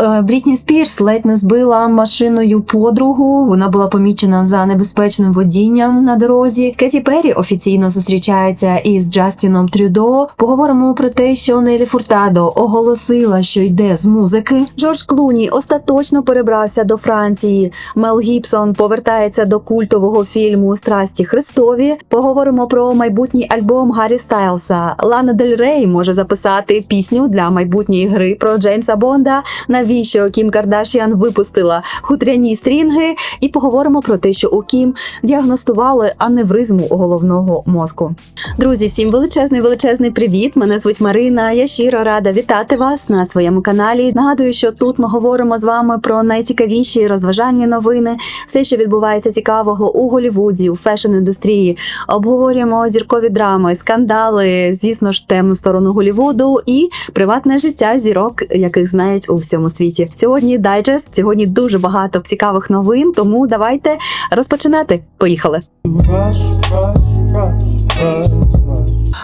Е, Брітні Спірс ледь не збила машиною подругу. Вона була помічена за небезпечним водінням на дорозі. Кеті Перрі офіційно зустрічається із Джастіном Трюдо. Поговоримо про те, що Нелі Фуртадо оголосила, що йде з музики. Джордж Клуні остаточно перебрався до Франції. Мел Гібсон повертається до культового фільму Страсті Христові. Поговоримо про майбутній альбом Гаррі Стайлса. Лана Дель Рей може записати пісню для майбутньої гри про Джеймса Бонда. Навіщо Кім Кардашіан випустила хутряні стрінги? І поговоримо про те, що у Кім діагностували аневризму головного мозку. Друзі, всім величезний величезний привіт! Мене звуть Марина. Я щиро рада вітати вас на своєму каналі. Нагадую, що тут ми говоримо з вами про найцікавіші розважальні новини, все, що відбувається цікавого у Голівуді, у фешн-індустрії. Обговорюємо зіркові драми, скандали, звісно ж, темну сторону Голівуду і приватне життя зірок, яких знають у всьому світі. Сьогодні дайджест, сьогодні дуже багато цікавих новин. Тому давайте розпочинати. Поїхали. Rush, rush, rush, rush.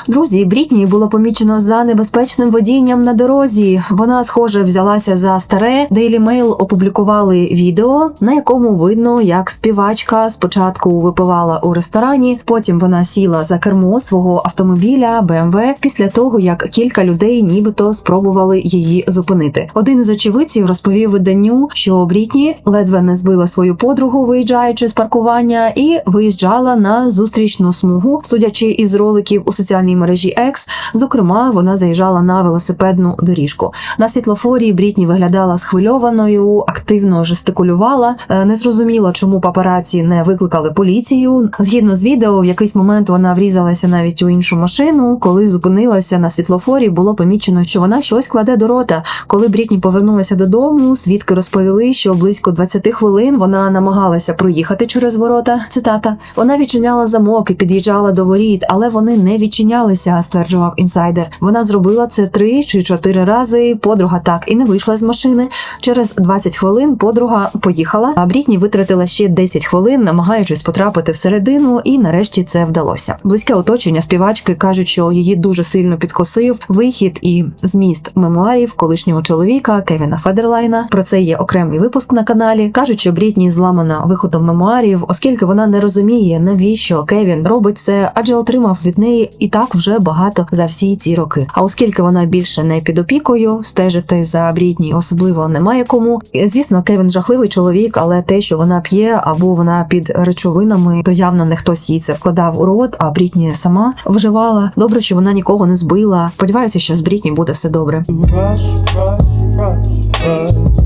Друзі, Брітні було помічено за небезпечним водінням на дорозі. Вона, схоже, взялася за старе. Daily Mail опублікували відео, на якому видно, як співачка спочатку випивала у ресторані, потім вона сіла за кермо свого автомобіля BMW після того, як кілька людей нібито спробували її зупинити. Один із очевидців розповів виданню, що Брітні ледве не збила свою подругу, виїжджаючи з паркування, і виїжджала на зустрічну смугу, судячи із роликів у соціальній мережі X, Зокрема, вона заїжджала на велосипедну доріжку. На світлофорі Брітні виглядала схвильованою, активно жестикулювала. Е, Не зрозуміло, чому папараці не викликали поліцію. Згідно з відео, в якийсь момент вона врізалася навіть у іншу машину. Коли зупинилася на світлофорі, було помічено, що вона щось кладе до рота. Коли Брітні повернулася додому, свідки розповіли, що близько 20 хвилин вона намагалася проїхати через ворота. Цитата: вона відчиняла замок і під'їжджала до воріт, але вони не відчинялися, стверджував інсайдер. Вона зробила це три чи чотири рази. Подруга так і не вийшла з машини. Через 20 хвилин подруга поїхала. А Брітні витратила ще 10 хвилин, намагаючись потрапити всередину, і нарешті це вдалося. Близьке оточення співачки кажуть, що її дуже сильно підкосив вихід і зміст мемуарів колишнього чоловіка Кевіна Федерлайна. Про це є окремий випуск на каналі. кажуть, що Брітні зламана виходом мемуарів, оскільки вона не розуміє, навіщо Кевін робить це, адже отримав від неї і так вже багато за всі ці роки. А оскільки вона більше не під опікою, стежити за Брітні особливо немає кому. Звісно, Кевін жахливий чоловік, але те, що вона п'є або вона під речовинами, то явно не хтось їй це вкладав у рот, а Брітні сама вживала. Добре, що вона нікого не збила. Сподіваюся, що з Брітні буде все добре. Rush, rush, rush, rush.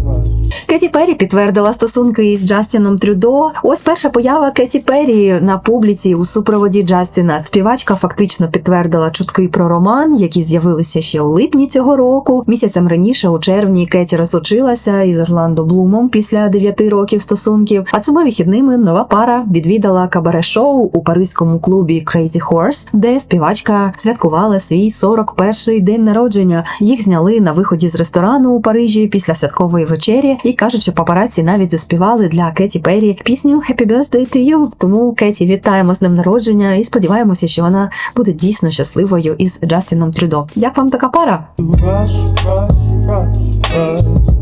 Кеті Перрі підтвердила стосунки із Джастіном Трюдо. Ось перша поява Кеті Перрі на публіці у супроводі Джастіна. Співачка фактично підтвердила чутки про роман, які з'явилися ще у липні цього року. Місяцем раніше, у червні, Кеті розлучилася із Орландо Блумом після 9 років стосунків. А цими вихідними нова пара відвідала кабаре-шоу у паризькому клубі Crazy Horse, де співачка святкувала свій 41-й день народження. Їх зняли на виході з ресторану у Парижі після святкової вечері. І кажуть, що папараці навіть заспівали для Кеті Перрі пісню «Happy Birthday to you». Тому Кеті вітаємо з ним народження і сподіваємося, що вона буде дійсно щасливою із Джастіном Трюдо. Як вам така пара? Rush, rush, rush, rush.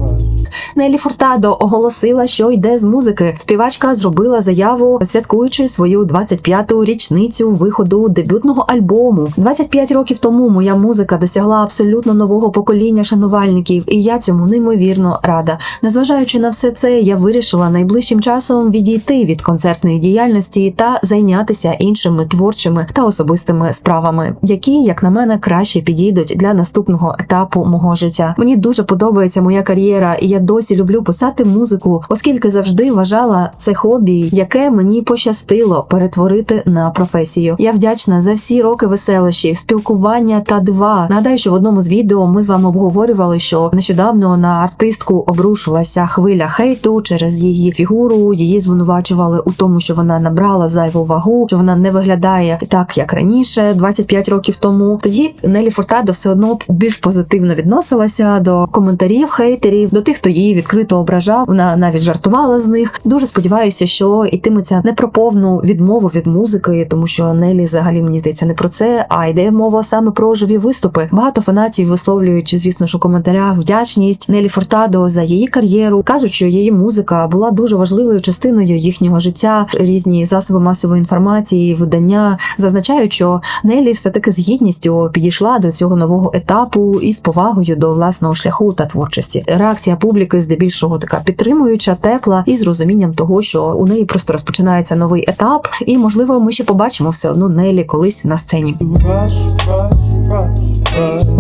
Нелі Фуртадо оголосила, що йде з музики. Співачка зробила заяву, святкуючи свою 25-ту річницю виходу дебютного альбому. 25 років тому моя музика досягла абсолютно нового покоління шанувальників, і я цьому неймовірно рада. Незважаючи на все це, я вирішила найближчим часом відійти від концертної діяльності та зайнятися іншими творчими та особистими справами, які, як на мене, краще підійдуть для наступного етапу мого життя. Мені дуже подобається моя кар'єра, і я досі люблю писати музику, оскільки завжди вважала це хобі, яке мені пощастило перетворити на професію. Я вдячна за всі роки веселощів, спілкування та дива. Нагадаю, що в одному з відео ми з вами обговорювали, що нещодавно на артистку обрушилася хвиля хейту через її фігуру. Її звинувачували у тому, що вона набрала зайву вагу, що вона не виглядає так, як раніше, 25 років тому. Тоді Нелі Фуртадо все одно більш позитивно відносилася до коментарів хейтерів, до тих, хто її відкрито ображав. Вона навіть жартувала з них. Дуже сподіваюся, що йтиметься не про повну відмову від музики, тому що Нелі взагалі мені здається не про це, а йде мова саме про живі виступи. Багато фанатів висловлюють, звісно ж, у коментарях вдячність Нелі Фортадо за її кар'єру. кажуть, що її музика була дуже важливою частиною їхнього життя. Різні засоби масової інформації, видання зазначають, що Нелі все таки з гідністю підійшла до цього нового етапу і з повагою до власного шляху та творчості. Реакція публіки здебільшого така підтримуюча, тепла і з розумінням того, що у неї просто розпочинається новий етап, і можливо, ми ще побачимо все одно Нелі колись на сцені. Rush, rush, rush, rush.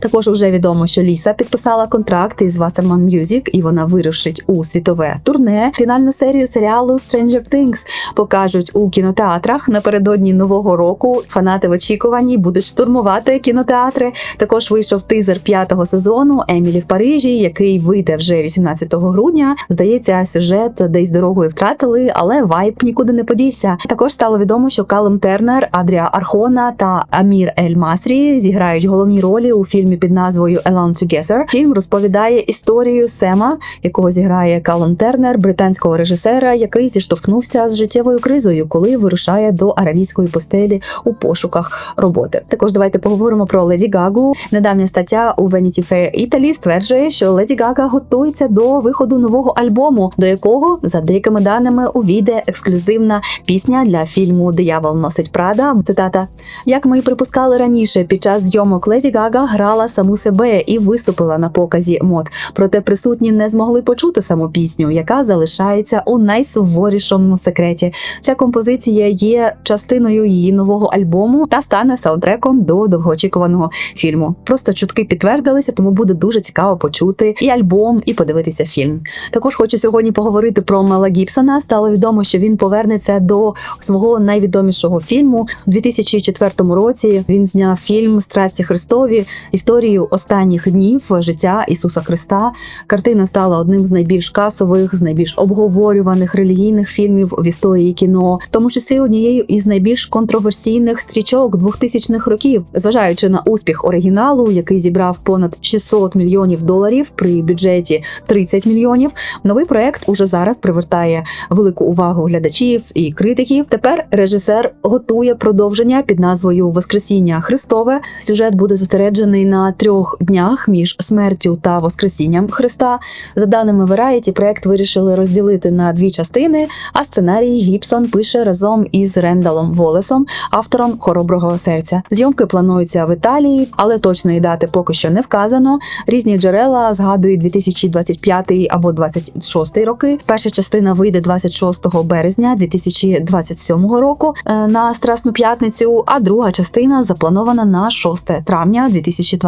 Також вже відомо, що Ліса підписала контракт із Wasserman Music, і вона вирушить у світове турне. Фінальну серію серіалу Stranger Things покажуть у кінотеатрах напередодні нового року. Фанати в очікуванні будуть штурмувати кінотеатри. Також вийшов тизер п'ятого сезону Емілі в Парижі, який вийде вже 18 грудня. Здається, сюжет десь дорогою втратили, але вайб нікуди не подівся. Також стало відомо, що Калем Тернер, Адріа Архона та Амір Ель Масрі зіграють головні ролі у фільмі під назвою Alone Together. Фільм розповідає історію Сема, якого зіграє Калем Тернер, британського режисера, який зіштовхнувся з життєвою кризою, коли вирушає до аравійської постелі у пошуках роботи. Також давайте поговоримо про Леді Гагу. Недавня стаття у Vanity Fair Italy стверджує, що Леді Гага готується до виходу нового альбому, до якого, за деякими даними, увійде ексклюзивна пісня для фільму Диявол носить Прада. Цитата: як ми припускали раніше, під час зйомок Леді Гага грала саму себе і виступила на показі мод. Проте присутні не змогли почути саму пісню, яка залишається у найсуворішому секреті. Ця композиція є частиною її нового альбому та стане саундтреком до довгоочікуваного фільму. Просто чутки підтвердилися, тому буде дуже цікаво почути і альбом, і подивитися фільм. Також хочу сьогодні поговорити про Мела Гібсона. Стало відомо, що він повернеться до свого найвідомішого фільму у 2004 році. Він зняв фільм Страсті Христові історію останніх днів життя Ісуса Христа. Картина стала одним з найбільш касових, з найбільш обговорюваних релігійних фільмів в історії кіно, в тому числі однією із найбільш контроверсійних стрічок 2000-х років, зважаючи на успіх оригіналу, який зібрав понад 600 мільйонів доларів при бюджеті 30 мільйонів. Новий проект уже зараз привертає велику увагу глядачів і критиків. Тепер режисер готує продовження під назвою Воскресіння Христове. Сюжет буде зосереджений на трьох днях між смертю та Воскресінням Христа. За даними Variety, проект вирішили розділити на дві частини. А сценарій Гібсон пише разом із Рендалом Волесом, автором хороброго серця. Зйомки плануються в Італії, але точної дати поки що не вказано. Різні джерела згадують 2025 або 26 роки. Перша частина вийде 26 березня 2027 року е, на Страсну п'ятницю, а друга частина запланована на 6 травня 2027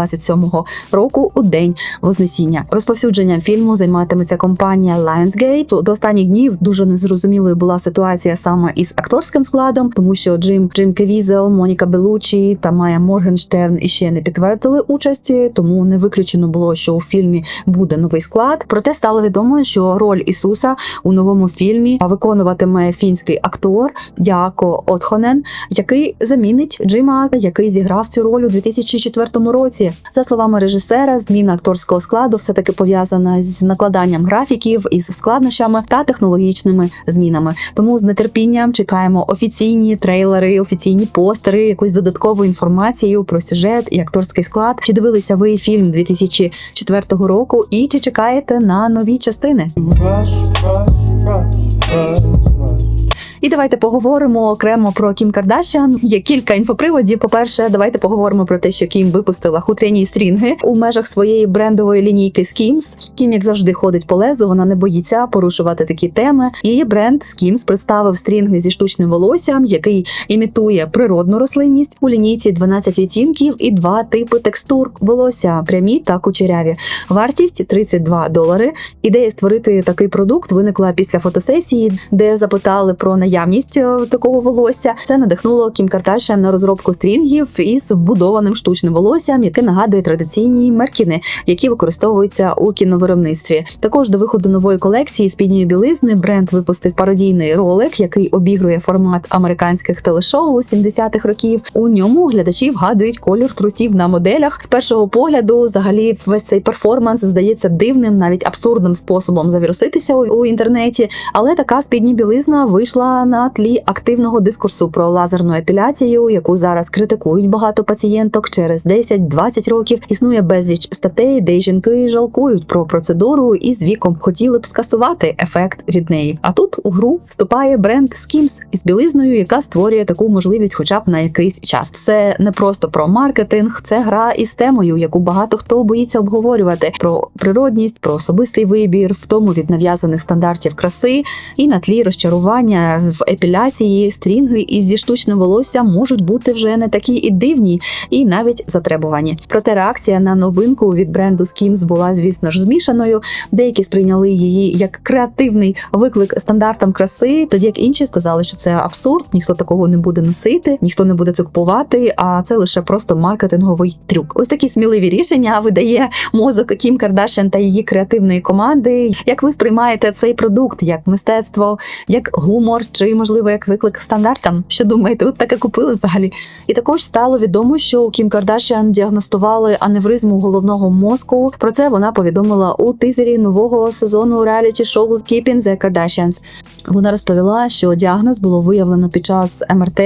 року у день Вознесіння. Розповсюдженням фільму займатиметься компанія Lionsgate. До останніх днів дуже незрозумілою була ситуація саме із акторським складом, тому що Джим Джим Кевізел, Моніка Белучі та Майя Моргенштерн іще не підтвердили участі, тому не виключено було, що у фільмі буде новий склад. Проте стало відомо, що роль Ісуса у новому фільмі виконуватиме фінський актор Яко Отхонен, який замінить Джима, який зіграв цю роль у 2004 році. За словами режисера, зміна акторського складу все таки пов'язана з накладанням графіків із складнощами та технологічними змінами. Тому з нетерпінням чекаємо офіційні трейлери, офіційні постери, якусь додаткову інформацію про сюжет і акторський склад. Чи дивилися ви фільм 2004 року, і чи чекаєте на нові частини? Rush, rush, rush, rush. І давайте поговоримо окремо про Кім Кардашян. Є кілька інфоприводів. По-перше, давайте поговоримо про те, що Кім випустила хутряні стрінги у межах своєї брендової лінійки Skims. Кім, як завжди, ходить по лезу, вона не боїться порушувати такі теми. Її бренд Skims представив стрінги зі штучним волоссям, який імітує природну рослинність. У лінійці 12 відтінків і два типи текстур волосся прямі та кучеряві. Вартість 32 долари. Ідея створити такий продукт виникла після фотосесії, де запитали про наявність наявність е, такого волосся. Це надихнуло Кім Кардашян на розробку стрінгів із вбудованим штучним волоссям, яке нагадує традиційні меркіни, які використовуються у кіновиробництві. Також до виходу нової колекції спідньої білизни бренд випустив пародійний ролик, який обігрує формат американських телешоу 70-х років. У ньому глядачі вгадують колір трусів на моделях. З першого погляду, взагалі, весь цей перформанс здається дивним, навіть абсурдним способом завіруситися у, інтернеті. Але така спідня білизна вийшла на тлі активного дискурсу про лазерну епіляцію, яку зараз критикують багато пацієнток через 10-20 років. Існує безліч статей, де жінки жалкують про процедуру і з віком хотіли б скасувати ефект від неї. А тут у гру вступає бренд Skims із білизною, яка створює таку можливість, хоча б на якийсь час. Це не просто про маркетинг, це гра із темою, яку багато хто боїться обговорювати про природність, про особистий вибір, втому від нав'язаних стандартів краси і на тлі розчарування в епіляції стрінги із зі штучним волоссям можуть бути вже не такі і дивні, і навіть затребувані. Проте реакція на новинку від бренду Skims була, звісно ж, змішаною. Деякі сприйняли її як креативний виклик стандартам краси, тоді як інші сказали, що це абсурд, ніхто такого не буде носити, ніхто не буде це купувати. А це лише просто маркетинговий трюк. Ось такі сміливі рішення видає мозок Кім Кардашян та її креативної команди. Як ви сприймаєте цей продукт як мистецтво, як гумор, чи можливо як виклик стандартам? Що думаєте, б таке купили взагалі? І також стало відомо, що у Кім Кардашіан діагностували аневризму головного мозку. Про це вона повідомила у тизері нового сезону реаліті шоу Keeping the Kardashians. Вона розповіла, що діагноз було виявлено під час МРТ,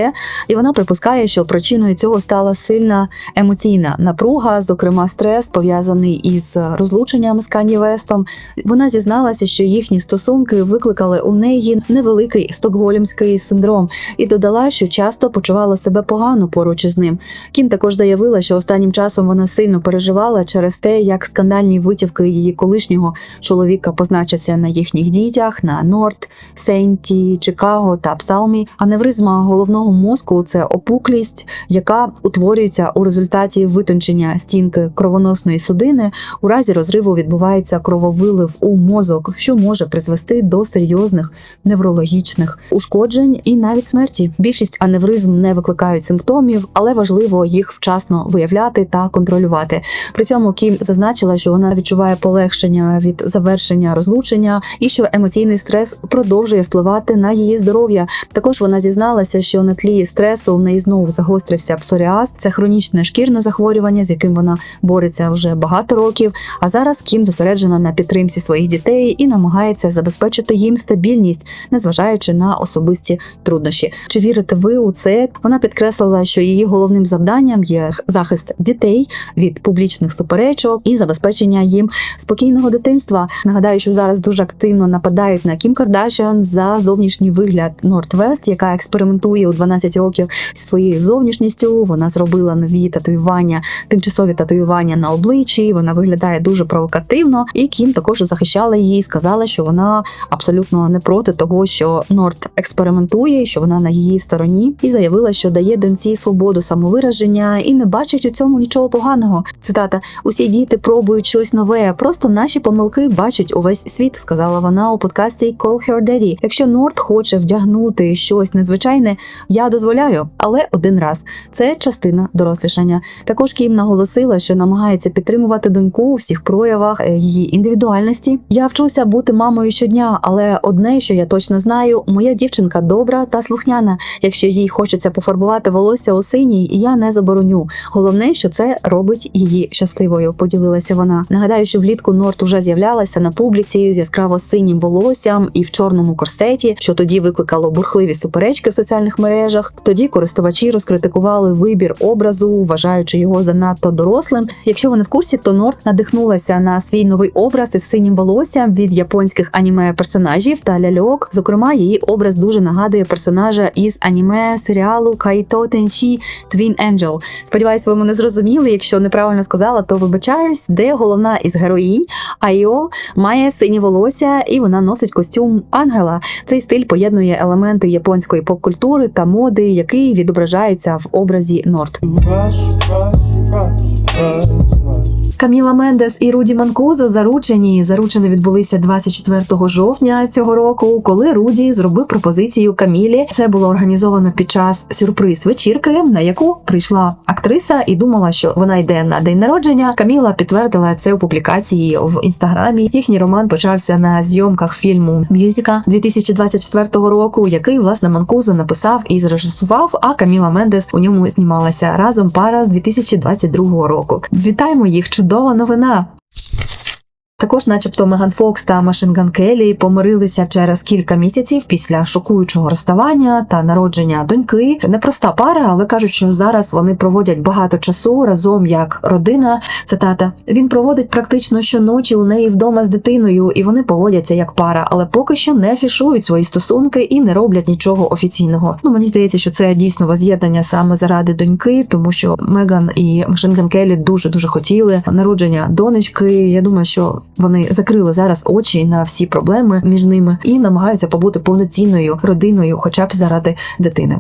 і вона припускає, що причиною цього стала сильна емоційна напруга, зокрема стрес, пов'язаний із розлученням з Кані Вестом. Вона зізналася, що їхні стосунки викликали у неї невеликий стокгольмський синдром, і додала, що часто почувала себе погано поруч із ним. Кім також заявила, що останнім часом вона сильно переживала через те, як скандальні витівки її колишнього чоловіка позначаться на їхніх дітях, на Норт, Сейнті, Чикаго та Псалмі. Аневризма головного мозку це опуклість, яка утворюється у результаті витончення стінки кровоносної судини. У разі розриву відбувається крововилив у мозок, що може призвести до серйозних неврологічних ушкоджень і навіть смерті. Більшість аневризм не викликають симптомів, але важливо їх вчасно виявляти та контролювати. При цьому Кім зазначила, що вона відчуває полегшення від завершення розлучення і що емоційний стрес продовжує впливати на її здоров'я. Також вона зізналася, що на тлі стресу в неї знову загострився псоріаз. Це хронічне шкірне захворювання, з яким вона бореться вже багато років. А зараз Кім зосереджена на підтримці своїх дітей і намагається забезпечити їм стабільність, незважаючи на особисті труднощі. Чи вірите ви у це? Вона підкреслила, що її головним завданням є захист дітей від публічних суперечок і забезпечення їм спокійного дитинства. Нагадаю, що зараз дуже активно нападають на Кім Кардашян за зовнішній вигляд Нортвест, яка експериментує у 12 років зі своєю зовнішністю. Вона зробила нові татуювання, тимчасові татуювання на обличчі. Вона виглядає дуже провокативно. І Кім також захищала її, сказала, що вона абсолютно не проти того, що Норт експериментує, що вона на її стороні, і заявила, що дає доньці свободу самовираження і не бачить у цьому нічого поганого. Цитата: усі діти пробують щось нове, просто наші помилки бачить увесь світ, сказала вона у подкасті Call Her Daddy. Якщо Норт хоче вдягнути щось незвичайне, я дозволяю, але один раз це частина дорослішання. Також Кім наголосила, що намагається підтримувати доньку у всіх проявах е, її індивідуальності. Я вчуся бути мамою щодня, але одне, що я точно знаю, моя дівчинка добра та слухняна. Якщо їй хочеться пофарбувати волосся у синій, я не забороню. Головне, що це робить її щасливою. Поділилася вона. Нагадаю, що влітку Норт уже з'являлася на публіці з яскраво синім волоссям і в чорному корсеті, що тоді викликало бурхливі суперечки в соціальних мережах. Тоді користувачі розкритикували вибір образу, вважаючи його занадто дорослим. Якщо ви не в курсі, то Норт надихнулася на свій новий образ із синім волоссям від японських аніме персонажів та ляльок. Зокрема, її образ дуже нагадує персонажа із аніме серіалу Кайто Тенші Twin Angel. Сподіваюсь, ви мене зрозуміли. Якщо неправильно сказала, то вибачаюсь, де головна із героїнь Айо має сині волосся і вона носить костюм ангела. Цей стиль поєднує елементи японської поп-культури та моди, який відображається в образі Норт. Каміла Мендес і Руді Манкузо заручені. Заручені відбулися 24 жовтня цього року, коли Руді зробив пропозицію Камілі. Це було організовано під час сюрприз вечірки, на яку прийшла актриса і думала, що вона йде на день народження. Каміла підтвердила це у публікації в інстаграмі. Їхній роман почався на зйомках фільму Мюзика 2024 року, який власне Манкузо написав і зрежисував. А Каміла Мендес у ньому знімалася разом пара з 2022 року. Вітаємо їх! Чудова новина! Також, начебто, Меган Фокс та Машинган Келлі помирилися через кілька місяців після шокуючого розставання та народження доньки. Непроста пара, але кажуть, що зараз вони проводять багато часу разом як родина. Цитата: він проводить практично щоночі у неї вдома з дитиною, і вони поводяться як пара, але поки що не афішують свої стосунки і не роблять нічого офіційного. Ну мені здається, що це дійсно воз'єднання саме заради доньки, тому що Меган і Машинган Келлі дуже дуже хотіли народження донечки. Я думаю, що вони закрили зараз очі на всі проблеми між ними і намагаються побути повноцінною родиною, хоча б заради дитини.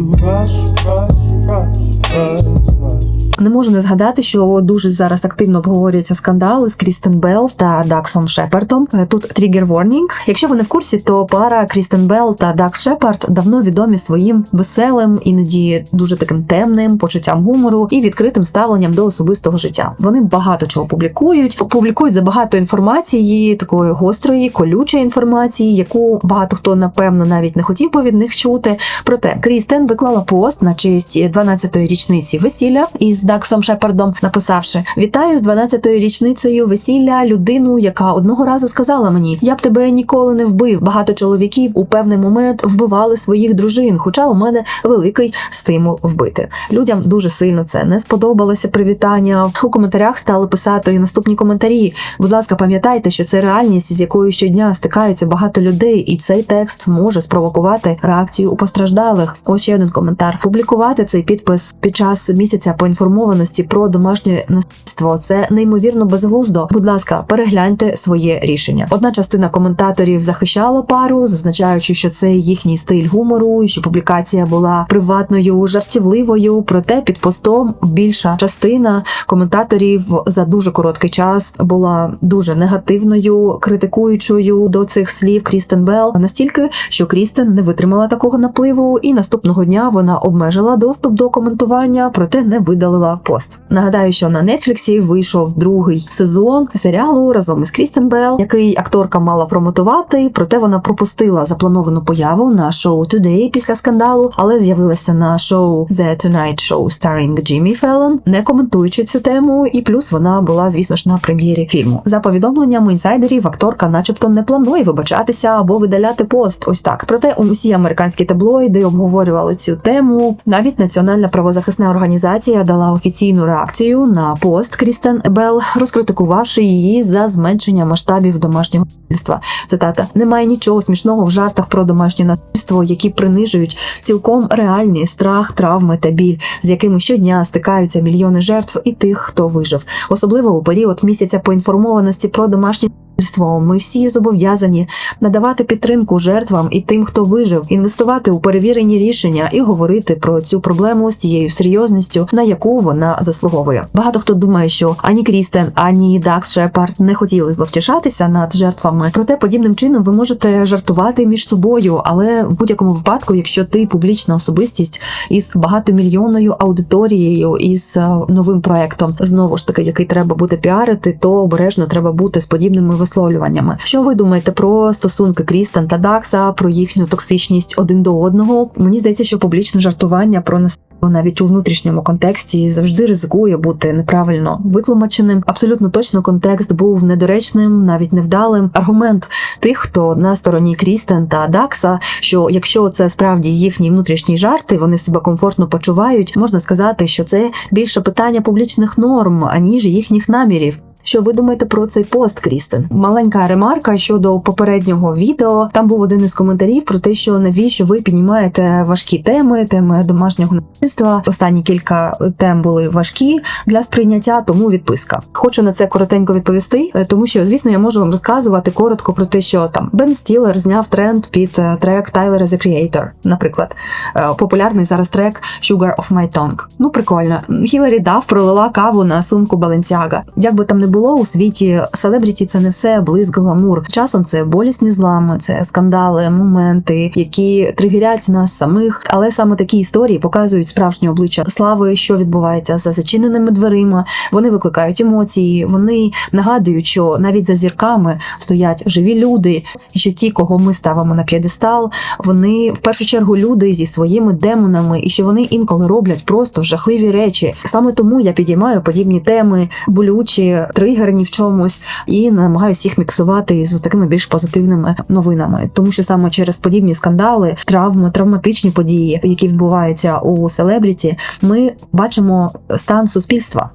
Не можу не згадати, що дуже зараз активно обговорюються скандали з Крістен Белл та Даксом Шепардом. Е, Тут тригер ворнінг. Якщо ви не в курсі, то пара Крістен Белл та Дакс Шепард давно відомі своїм веселим, іноді дуже таким темним почуттям гумору і відкритим ставленням до особистого життя. Вони багато чого публікують, публікують забагато інформації, такої гострої, колючої інформації, яку багато хто напевно навіть не хотів би від них чути. Проте Крістен виклала пост на честь 12-ї річниці весілля із Даксом Шепардом, написавши: Вітаю з 12-ю річницею весілля людину, яка одного разу сказала мені: Я б тебе ніколи не вбив. Багато чоловіків у певний момент вбивали своїх дружин, хоча у мене великий стимул вбити. Людям дуже сильно це не сподобалося. Привітання у коментарях стали писати наступні коментарі. Будь ласка, пам'ятайте, що це реальність, з якою щодня стикаються багато людей, і цей текст може спровокувати реакцію у постраждалих. Ось ще один коментар. Публікувати цей підпис під час місяця поінформованості про домашнє насильство це неймовірно безглуздо. Будь ласка, перегляньте своє рішення. Одна частина коментаторів захищала пару, зазначаючи, що це їхній стиль гумору, і що публікація була приватною, жартівливою. Проте під постом більша частина коментаторів за дуже короткий час була дуже негативною, критикуючою до цих слів Крістен Белл настільки, що Крістен не витримала такого напливу, і наступного дня вона обмежила доступ до коментування, проте не видалила пост. Нагадаю, що на Нетфліксі вийшов другий сезон серіалу разом із Крістен Белл, який акторка мала промотувати, проте вона пропустила заплановану появу на шоу Today після скандалу, але з'явилася на шоу The Tonight Show starring Джиммі Феллон, не коментуючи цю тему, і плюс вона була, звісно ж, на прем'єрі фільму. За повідомленням інсайдерів, акторка, начебто, не планує вибачатися або видаляти пост. Ось так. Проте усі американські таблоїди обговорювали цю тему. Навіть національна правозахисна організація дала офіційну реакцію на пост Крістен Белл, розкритикувавши її за зменшення масштабів домашнього насильства. Цитата: немає нічого смішного в жартах про домашнє насильство, які принижують цілком реальний страх, травми та біль, з якими щодня стикаються мільйони жертв і тих, хто вижив, особливо у період місяця поінформованості про домашнє. Ми всі зобов'язані надавати підтримку жертвам і тим, хто вижив, інвестувати у перевірені рішення і говорити про цю проблему з тією серйозністю, на яку вона заслуговує. Багато хто думає, що ані Крістен, ані Дакс Шепард не хотіли зловтішатися над жертвами. Проте подібним чином ви можете жартувати між собою, але в будь-якому випадку, якщо ти публічна особистість із багатомільйонною аудиторією, із е, новим проектом, знову ж таки, який треба буде піарити, то обережно треба бути з подібними висловлюваннями. Що ви думаєте про стосунки Крістен та Дакса, про їхню токсичність один до одного? Мені здається, що публічне жартування про нас. Навіть у внутрішньому контексті завжди ризикує бути неправильно виклумаченим. Абсолютно точно контекст був недоречним, навіть невдалим. Аргумент тих, хто на стороні Крістен та Дакса, що якщо це справді їхні внутрішні жарти, вони себе комфортно почувають, можна сказати, що це більше питання публічних норм, аніж їхніх намірів. Що ви думаєте про цей пост, Крістен? Маленька ремарка щодо попереднього відео. Там був один із коментарів про те, що навіщо ви піднімаєте важкі теми, теми домашнього насильства. Останні кілька тем були важкі для сприйняття, тому відписка. Хочу на це коротенько відповісти, е, тому що, звісно, я можу вам розказувати коротко про те, що там Бен Стілер зняв тренд під е, трек Tyler the Creator, наприклад, Е, популярний зараз трек Sugar of My Tongue. Ну прикольно. Хіларі Дав пролила каву на сумку Balenciaga. Як би там не було у світі, селебріті це не все блиск гламур. Часом це болісні злами, це скандали, моменти, які тригерять нас самих. Але саме такі історії показують справжнє обличчя слави, що відбувається за зачиненими дверима. Вони викликають емоції, вони нагадують, що навіть за зірками стоять живі люди, і що ті, кого ми ставимо на п'єдестал, вони в першу чергу люди зі своїми демонами, і що вони інколи роблять просто жахливі речі. Саме тому я підіймаю подібні теми, болючі, тригерні в чомусь, і намагаюся їх міксувати з такими більш позитивними новинами, тому що саме через подібні скандали, травми, травматичні події, які відбуваються у селебріті, ми бачимо стан суспільства.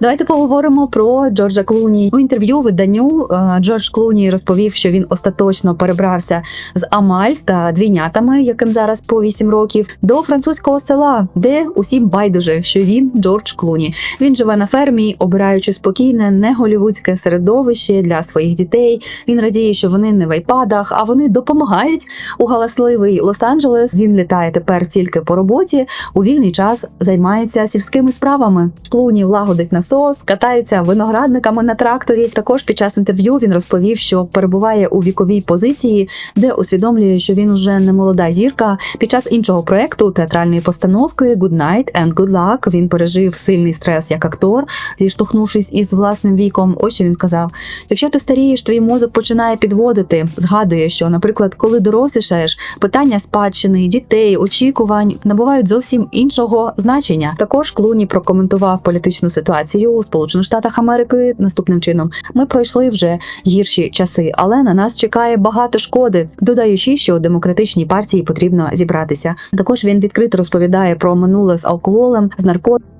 Давайте поговоримо про Джорджа Клуні. У інтерв'ю виданню е, Джордж Клуні розповів, що він остаточно перебрався з Амаль та двійнятами, яким зараз по 8 років, до французького села, де усім байдуже, що він Джордж Клуні. Він живе на фермі, обираючи спокійне, не голівудське середовище для своїх дітей. Він радіє, що вони не в айпадах, а вони допомагають. У галасливий Лос-Анджелес він літає тепер тільки по роботі. У вільний час займається сільськими справами. Клуні лагодить насос, катається виноградниками на тракторі. Також під час інтерв'ю він розповів, що перебуває у віковій позиції, де усвідомлює, що він уже не молода зірка. Під час іншого проекту театральної постановки Good Night and Good Luck він пережив сильний стрес як актор, зіштовхнувшись із власним віком. Ось що він сказав: якщо ти старієш, твій мозок починає підводити. Згадує, що, наприклад, коли дорослішаєш, питання спадщини, дітей, очікувань набувають зовсім іншого значення. Також Клуні прокоментував політичну ситуацію у Сполучених Штатах Америки наступним чином: ми пройшли вже гірші часи, але на нас чекає багато шкоди, додаючи, що демократичній партії потрібно зібратися. Також він відкрито розповідає про минуле з алкоголем, з наркотиками.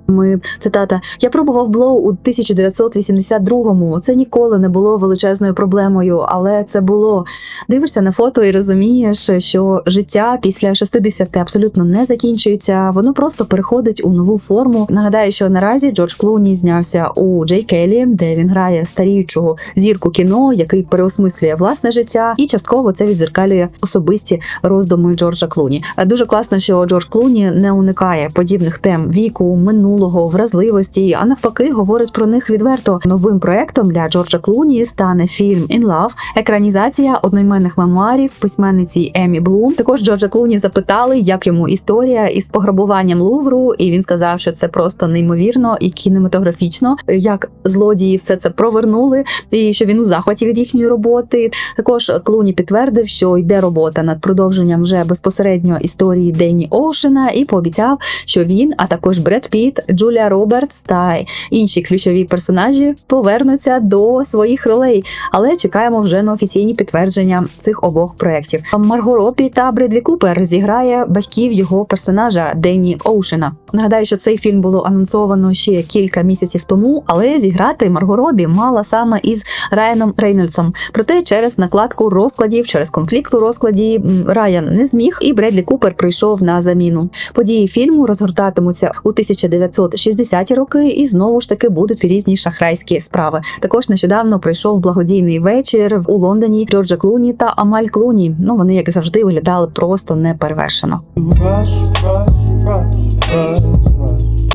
Цитата: Я пробував блоу у 1982-му. Це ніколи не було величезною проблемою, але це було. Дивишся на фото і розумієш, що життя після 60 абсолютно не закінчується. Воно просто переходить у нову форму. Нагадаю, що наразі Джордж Клуні знявся у Джей Келлі, де він грає старіючого зірку кіно, який переосмислює власне життя, і частково це відзеркалює особисті роздуми Джорджа Клуні. Дуже класно, що Джордж Клуні не уникає подібних тем віку, минулого, вразливості, а навпаки, говорить про них відверто. Новим проектом для Джорджа Клуні стане фільм «In Love», екранізація одноіменних мемуарів письменниці Емі Блум. Також Джорджа Клуні запитали, як йому історія із пограбуванням Лувру, і він сказав, що це просто неймовірно і кінематографічно, як злодії все це провернули, і що він у захваті від їхньої роботи. Також Клуні підтвердив, що йде робота над продовженням вже безпосередньо історії Денні Оушена, і пообіцяв, що він, а також Бред Піт, Джулія Робертс та інші ключові персонажі повернуться до своїх ролей, але чекаємо вже на офіційні підтвердження цих обох проєктів. Марго Робі та Бредлі Купер зіграє батьків його персонажа Денні Оушена. Нагадаю, що цей фільм було анонсовано ще кілька місяців тому, але зіграти Марго Робі мала саме із Райаном Рейнольдсом. Проте через накладку розкладів, через конфлікт у розкладі Райан не зміг, і Бредлі Купер прийшов на заміну. Події фільму розгортатимуться у 1960-ті роки, і знову ж таки будуть різні шахрайські справи. Також нещодавно пройшов благодійний вечір у Лондоні Джорджа Клуні та Амаль Клуні. Ну вони як завжди виглядали просто неперевершено. Rush, rush, rush, rush.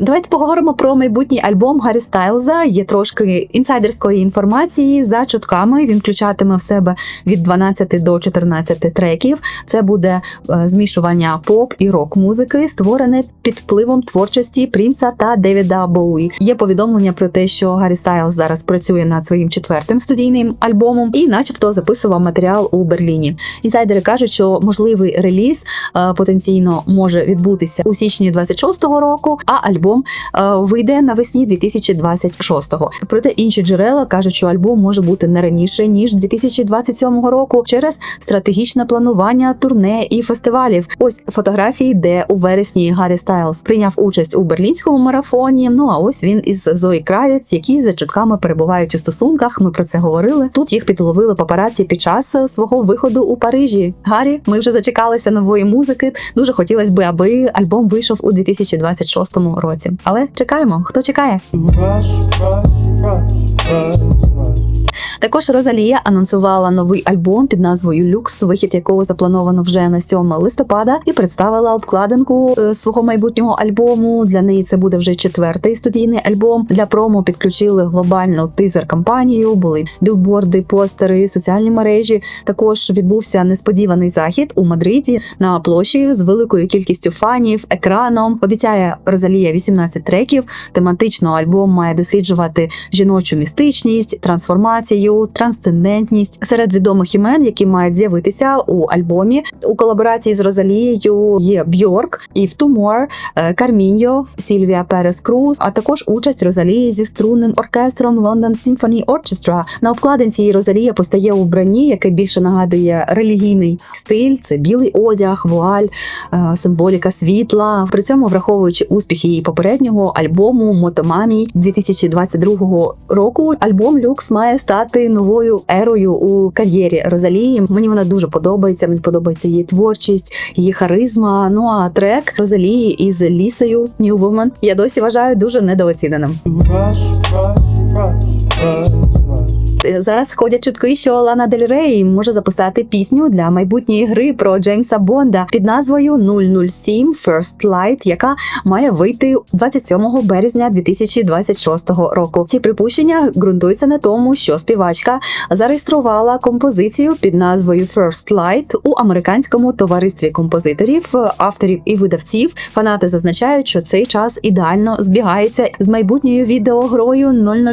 Давайте поговоримо про майбутній альбом Гаррі Стайлза. Є трошки інсайдерської інформації за чутками. Він включатиме в себе від 12 до 14 треків. Це буде е, змішування поп і рок музики, створене під впливом творчості Прінца та Девіда Боуї. Є повідомлення про те, що Гаррі Стайлз зараз працює над своїм четвертим студійним альбомом і, начебто, записував матеріал у Берліні. Інсайдери кажуть, що можливий реліз е, потенційно може відбутися у січні 26-го року, а альбом е, вийде навесні 2026-го. Проте інші джерела кажуть, що альбом може бути не раніше ніж 2027 року через стратегічне планування турне і фестивалів. Ось фотографії, де у вересні Гаррі Стайлз прийняв участь у берлінському марафоні. Ну а ось він із Зої Кравіц, які за чутками перебувають у стосунках. Ми про це говорили. Тут їх підловили папараці під час е, свого виходу у Парижі. Гаррі, ми вже зачекалися нової музики. Дуже хотілося би, аби альбом вийшов у 2026 році. Але чекаємо, хто чекає. Rush, rush, rush, rush. Також Розалія анонсувала новий альбом під назвою Люкс, вихід якого заплановано вже на 7 листопада, і представила обкладинку е, свого майбутнього альбому. Для неї це буде вже четвертий студійний альбом. Для промо підключили глобальну тизер-кампанію, були білборди, постери, соціальні мережі. Також відбувся несподіваний захід у Мадриді на площі з великою кількістю фанів, екраном. Обіцяє Розалія 18 треків. Тематично альбом має досліджувати жіночу містичність, трансформацію, трансцендентність серед відомих імен, які мають з'явитися у альбомі. У колаборації з Розалією є Бьорк, Ів Тумор, Карміньо, Сільвія Перес Круз, а також участь Розалії зі струнним оркестром London Symphony Orchestra. На обкладинці Розалія постає у вбранні, яке більше нагадує релігійний стиль. Це білий одяг, вуаль, е, символіка світла. При цьому, враховуючи успіх її попереднього альбому Мотомамі 2022 року, альбом Люкс має стати новою ерою у кар'єрі Розалії. Мені вона дуже подобається. Мені подобається її творчість, її харизма. Ну а трек Розалії із Лісою New Woman я досі вважаю дуже недооціненим. Rush, rush, rush, rush. Зараз ходять чутки, що Лана Дель Рей може записати пісню для майбутньої гри про Джеймса Бонда під назвою 007 First Light, яка має вийти 27 березня 2026 року. Ці припущення ґрунтуються на тому, що співачка зареєструвала композицію під назвою First Light у американському товаристві композиторів, авторів і видавців. Фанати зазначають, що цей час ідеально збігається з майбутньою відеогрою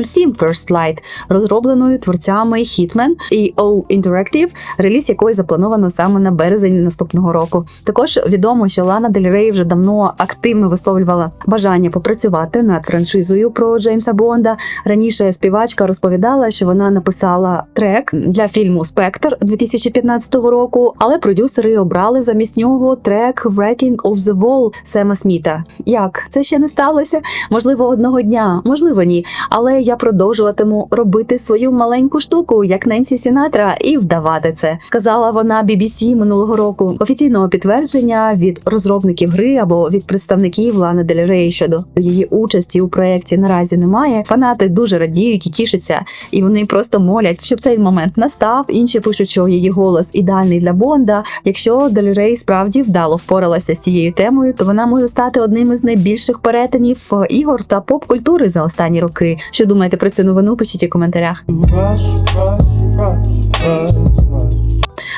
007 First Light, розробленою творцями Hitman і O Interactive, реліз якої заплановано саме на березень наступного року. Також відомо, що Лана Дель Рей вже давно активно висловлювала бажання попрацювати над франшизою про Джеймса Бонда. Раніше співачка розповідала, що вона написала трек для фільму Спектр 2015 року, але продюсери обрали замість нього трек Writing of the Wall Сема Сміта. Як це ще не сталося? Можливо, одного дня, можливо, ні. Але я продовжуватиму робити свою маленьку штуку, як Ненсі Сінатра, і вдавати це. Сказала вона BBC минулого року. Офіційного підтвердження від розробників гри або від представників Лани Дель Рей щодо її участі у проєкті наразі немає. Фанати дуже радіють і тішаться, і вони просто молять, щоб цей момент настав. Інші пишуть, що її голос ідеальний для Бонда. Якщо Дель Рей справді вдало впоралася з цією темою, то вона може стати одним із найбільших перетинів е, ігор та поп-культури за останні роки. Що думаєте про цю новину? Пишіть у коментарях. Rush, rush, rush, rush.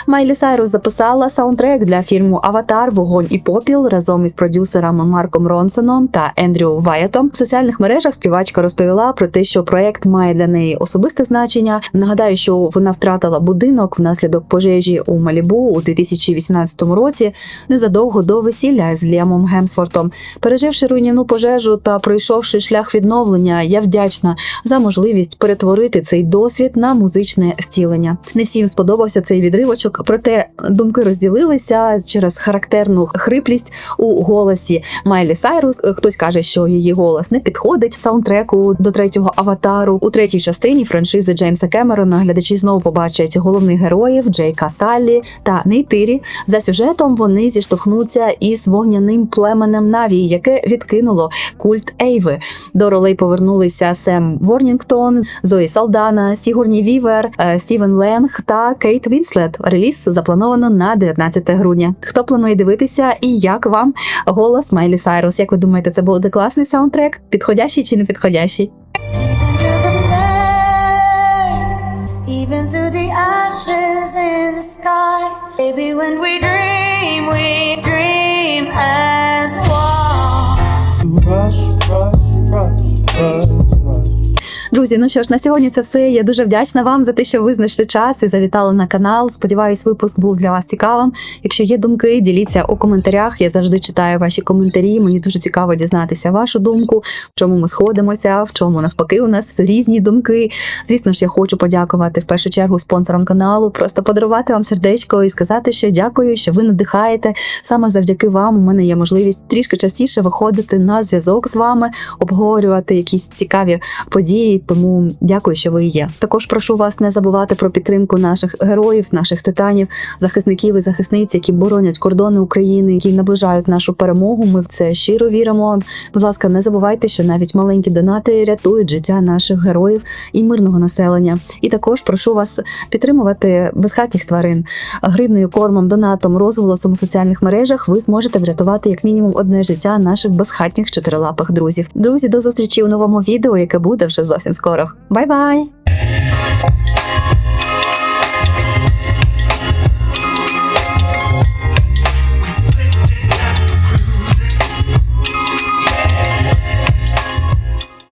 Майлі Сайрус записала саундтрек для фільму Аватар Вогонь і попіл разом із продюсерами Марком Ронсоном та Ендрю Ваєтом. В соціальних мережах співачка розповіла про те, що проект має для неї особисте значення. Нагадаю, що вона втратила будинок внаслідок пожежі у Малібу у 2018 році, незадовго до весілля з Ліамом Гемсфортом. Переживши руйнівну пожежу та пройшовши шлях відновлення, я вдячна за можливість перетворити цей досвід на музичне зцілення. Не всім сподобався цей відривочок, проте думки розділилися через характерну хриплість у голосі Майлі Сайрус. Хтось каже, що її голос не підходить саундтреку до третього аватару. У третій частині франшизи Джеймса Кемерона глядачі знову побачать головних героїв Джейка Саллі та Нейтирі. За сюжетом вони зіштовхнуться із вогняним племенем Наві, яке відкинуло культ Ейви. До ролей повернулися Сем Ворнінгтон, Зої Салдана, Сігурні Вівер, е, Стівен Ленг та Кейт Вінслет. Реліз заплановано на 19 грудня. Хто планує дивитися і як вам голос Майлі Сайрус? Як ви думаєте, це буде класний саундтрек? Підходящий чи не підходящий? Even through the ashes in the sky. Baby, when we dream, we dream as one. Друзі, ну що ж, на сьогодні це все. Я дуже вдячна вам за те, що ви знайшли час і завітали на канал. Сподіваюсь, випуск був для вас цікавим. Якщо є думки, діліться у коментарях. Я завжди читаю ваші коментарі. Мені дуже цікаво дізнатися вашу думку, в чому ми сходимося, в чому навпаки у нас різні думки. Звісно ж, я хочу подякувати в першу чергу спонсорам каналу, просто подарувати вам сердечко і сказати, що дякую, що ви надихаєте. Саме завдяки вам у мене є можливість трішки частіше виходити на зв'язок з вами, обговорювати якісь цікаві події тому дякую, що ви є. Також прошу вас не забувати про підтримку наших героїв, наших титанів, захисників і захисниць, які боронять кордони України, які наближають нашу перемогу. Ми в це щиро віримо. Будь ласка, не забувайте, що навіть маленькі донати рятують життя наших героїв і мирного населення. І також прошу вас підтримувати безхатніх тварин гривною, кормом, донатом, розголосом у соціальних мережах. Ви зможете врятувати як мінімум одне життя наших безхатніх чотирилапих друзів. Друзі, до зустрічі у новому відео, яке буде вже зовсім зустрінемося скоро. Бай-бай!